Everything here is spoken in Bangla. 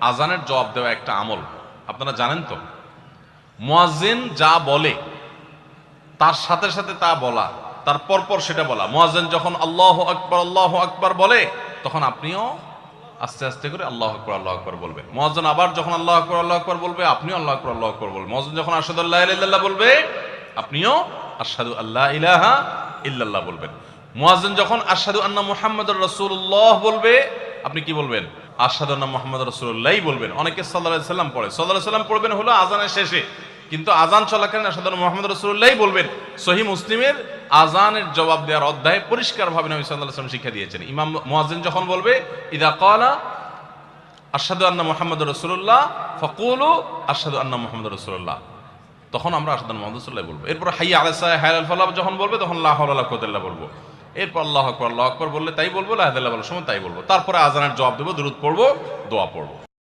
আজানের জবাব দেওয়া একটা আমল। আপনারা জানেন তো? মুয়াজ্জিন যা বলে, তার সাথে সাথে তা বলা, তার পরপর সেটা বলা। মুয়াজ্জিন যখন আল্লাহ আকবর, আল্লাহ আকবার বলে, তখন আপনিও আস্তে আস্তে করে আল্লাহ আকবর আল্লাহ আকবর বলবেন। মুয়াজ্জিন আবার যখন আল্লাহ আকবর আল্লাহ আকবর বলবে, আপনিও আল্লাহ আকবর আল্লাহ আকবর বলবেন। মুয়াজ্জিন যখন ইলাহা ইল্লাল্লাহ বলবে, আপনিও আশহাদু আল্লাহ ইলাহা ইল্লাল্লাহ বলবেন। মুয়াজ্জিন যখন আশহাদু আন্না মুহাম্মাদুর রাসূলুল্লাহ বলবে আপনি কি বলবেন? আশহাদু আন্না মুহাম্মাদুর রাসূলুল্লাহই বলবেন। অনেকে আলাইহি সাল্লাম পড়ে। আলাইহি সাল্লাম পড়বেন হলো আজানের শেষে। কিন্তু আজান চলাকালীন আশহাদু মোহাম্মদ রাসূলুল্লাহই বলবেন, সহিহ মুসলিমের আজানের জবাব দেওয়ার অধ্যায়ে পরিষ্কারভাবে নবী সাল্লাল্লাহু আলাইহি ওয়াসাল্লাম শিক্ষা দিয়েছেন। ইমাম মুয়াজ্জিন যখন বলবে, ইদা ক্বালা আশহাদু আন্না মোহাম্মদ রসুল্লাহ ফাকুলু আশহাদু আন্না মোহাম্মদ রসুল্লাহ তখন আমরা আশহাদু আন্না মুহাম্মাদুর রাসূলুল্লাহ বলব। এরপর হাইয়া আলা সালাহ হাইয়া আল ফালাহ যখন বলবে, তখন লাহ ওয়ালা বলব। এরপর আল্লাহ আকবর আল্লাহ আকবর বললে তাই বলব ইলাহা বলার সময় তাই বলব। তারপরে আজানের জবাব দেবো দূরত পড়ব, দোয়া পড়ব।